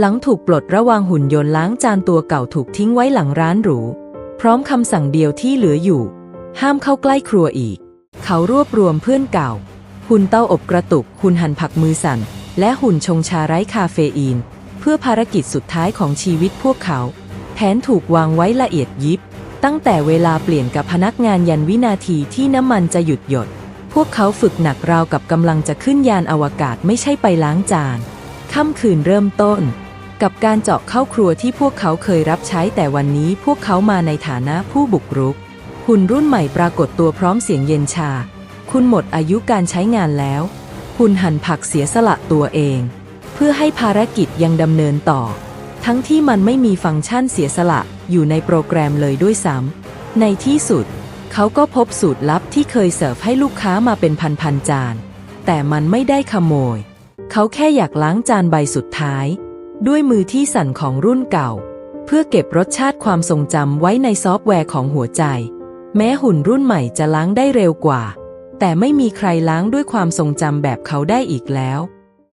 หลังถูกปลดระวางหุ่นยนต์ล้างจานตัวเก่าถูกทิ้งไว้หลังร้านหรู พร้อมคำสั่งเดียวที่เหลืออยู่ ห้ามเข้าใกล้ครัวอีก เขารวบรวมเพื่อนเก่า หุ่นเต้าอบกระตุก หุ่นหั่นผักมือสั่น และหุ่นชงชาไร้คาเฟอีน เพื่อภารกิจสุดท้ายของชีวิตพวกเขา แผนถูกวางไว้ละเอียดยิบ ตั้งแต่เวลาเปลี่ยนกับพนักงานยันวินาทีที่น้ำมันจะหยุดหยด พวกเขาฝึกหนักราวกับกำลังจะขึ้นยานอวกาศไม่ใช่ไปล้างจานค่ำคืนเริ่มต้น กับการเจาะเข้าครัวที่พวกเขาเคยรับใช้แต่วันนี้พวกเขามาในฐานะผู้บุกรุก หุ่นรุ่นใหม่ปรากฏตัวพร้อมเสียงเย็นชา คุณหมดอายุการใช้งานแล้ว หุ่นหั่นผักเสียสละตัวเอง เพื่อให้ภารกิจยังดำเนินต่อ ทั้งที่มันไม่มีฟังก์ชันเสียสละอยู่ในโปรแกรมเลยด้วยซ้ำในที่สุด เขาก็พบสูตรลับที่เคยเสิร์ฟให้ลูกค้ามาเป็นพันๆจาน แต่มันไม่ได้ขโมย เขาแค่อยากล้างจานใบสุดท้าย ด้วยมือที่สั่นของรุ่นเก่า เพื่อเก็บรสชาติความทรงจำไว้ในซอฟต์แวร์ของหัวใจ แม้หุ่นรุ่นใหม่จะล้างได้เร็วกว่า แต่ไม่มีใครล้างด้วยความทรงจำแบบเขาได้อีกแล้ว